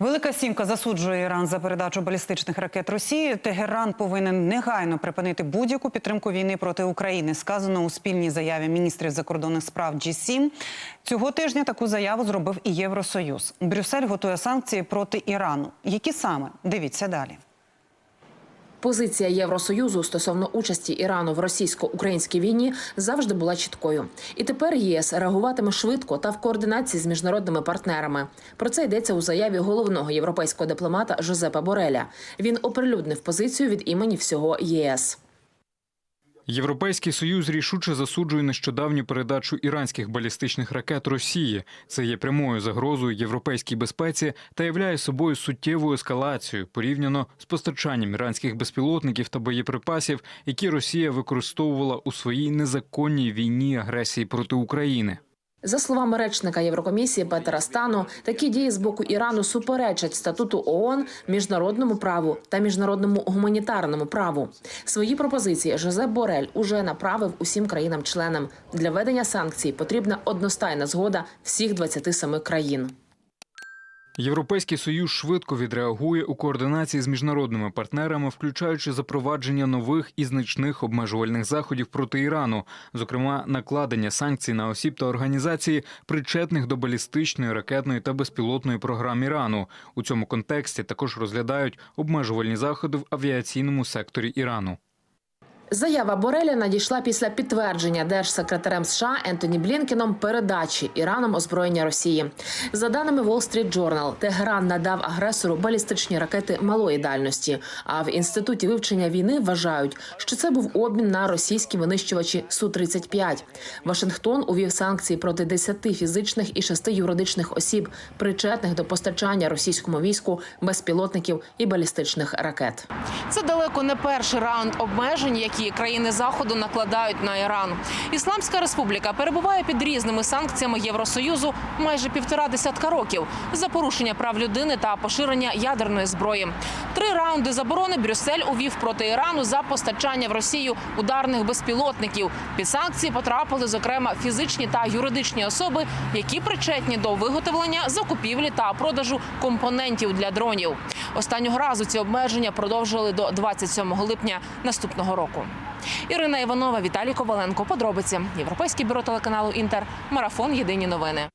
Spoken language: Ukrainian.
Велика сімка засуджує Іран за передачу балістичних ракет Росії. Тегеран повинен негайно припинити будь-яку підтримку війни проти України. Сказано у спільній заяві міністрів закордонних справ G7. Цього тижня таку заяву зробив і Євросоюз. Брюссель готує санкції проти Ірану. Які саме дивіться далі. Позиція Євросоюзу стосовно участі Ірану в російсько-українській війні завжди була чіткою. І тепер ЄС реагуватиме швидко та в координації з міжнародними партнерами. Про це йдеться у заяві головного європейського дипломата Жозепа Бореля. Він оприлюднив позицію від імені всього ЄС. Європейський союз рішуче засуджує нещодавню передачу іранських балістичних ракет Росії. Це є прямою загрозою європейській безпеці та являє собою суттєву ескалацію порівняно з постачанням іранських безпілотників та боєприпасів, які Росія використовувала у своїй незаконній війні агресії проти України. За словами речника Єврокомісії Петера Стану, такі дії з боку Ірану суперечать статуту ООН, міжнародному праву та міжнародному гуманітарному праву. Свої пропозиції Жозеп Борель уже направив усім країнам-членам. Для ведення санкцій потрібна одностайна згода всіх 27 країн. Європейський союз швидко відреагує у координації з міжнародними партнерами, включаючи запровадження нових і значних обмежувальних заходів проти Ірану, зокрема накладення санкцій на осіб та організації, причетних до балістичної, ракетної та безпілотної програм Ірану. У цьому контексті також розглядають обмежувальні заходи в авіаційному секторі Ірану. Заява Бореля надійшла після підтвердження держсекретарем США Ентоні Блінкеном передачі Іраном озброєння Росії. За даними Wall Street Journal, Тегеран надав агресору балістичні ракети малої дальності. А в інституті вивчення війни вважають, що це був обмін на російські винищувачі су 35 Вашингтон увів санкції проти 10 фізичних і 6 юридичних осіб, причетних до постачання російському війську безпілотників і балістичних ракет. Це далеко не перший раунд обмежень, які країни заходу накладають на Іран. Ісламська республіка перебуває під різними санкціями Євросоюзу майже півтора десятка років за порушення прав людини та поширення ядерної зброї. Три раунди заборони Брюссель увів проти Ірану за постачання в Росію ударних безпілотників. Під санкції потрапили зокрема фізичні та юридичні особи, які причетні до виготовлення, закупівлі та продажу компонентів для дронів. Останнього разу ці обмеження продовжили до 27 липня наступного року. Ірина Іванова, Віталій Коваленко. Подробиці. Європейське бюро телеканалу Інтер. Марафон. Єдині новини.